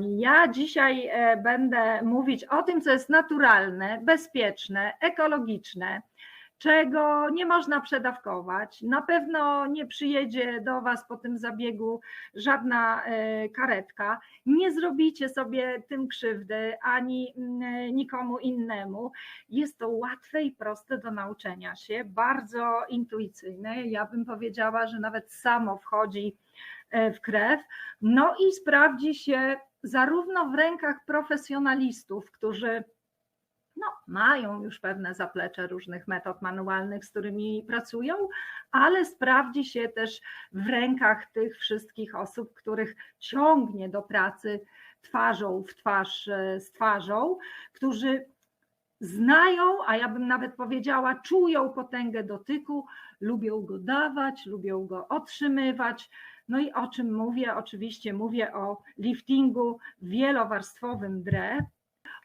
Ja dzisiaj e, będę mówić o tym, co jest naturalne, bezpieczne, ekologiczne, czego nie można przedawkować. Na pewno nie przyjedzie do Was po tym zabiegu żadna e, karetka. Nie zrobicie sobie tym krzywdy ani mm, nikomu innemu. Jest to łatwe i proste do nauczenia się, bardzo intuicyjne. Ja bym powiedziała, że nawet samo wchodzi e, w krew. No i sprawdzi się zarówno w rękach profesjonalistów, którzy no, mają już pewne zaplecze różnych metod manualnych, z którymi pracują, ale sprawdzi się też w rękach tych wszystkich osób, których ciągnie do pracy twarzą w twarz e, z twarzą, którzy znają, a ja bym nawet powiedziała, czują potęgę dotyku, lubią go dawać, lubią go otrzymywać. No i o czym mówię? Oczywiście mówię o liftingu wielowarstwowym DRE,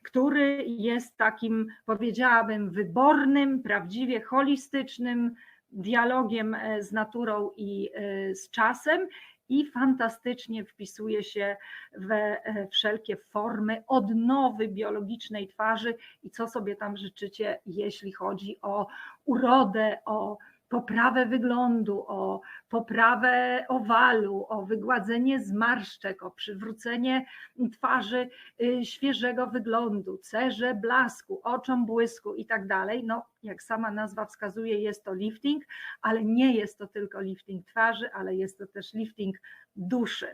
który jest takim, powiedziałabym, wybornym, prawdziwie holistycznym dialogiem e, z naturą i e, z czasem i fantastycznie wpisuje się we wszelkie formy odnowy biologicznej twarzy i co sobie tam życzycie, jeśli chodzi o urodę, o poprawę wyglądu, o poprawę owalu, o wygładzenie zmarszczek, o przywrócenie twarzy y, świeżego wyglądu, cerze blasku, oczom błysku i tak dalej. No, jak sama nazwa wskazuje, jest to lifting, ale nie jest to tylko lifting twarzy, ale jest to też lifting duszy.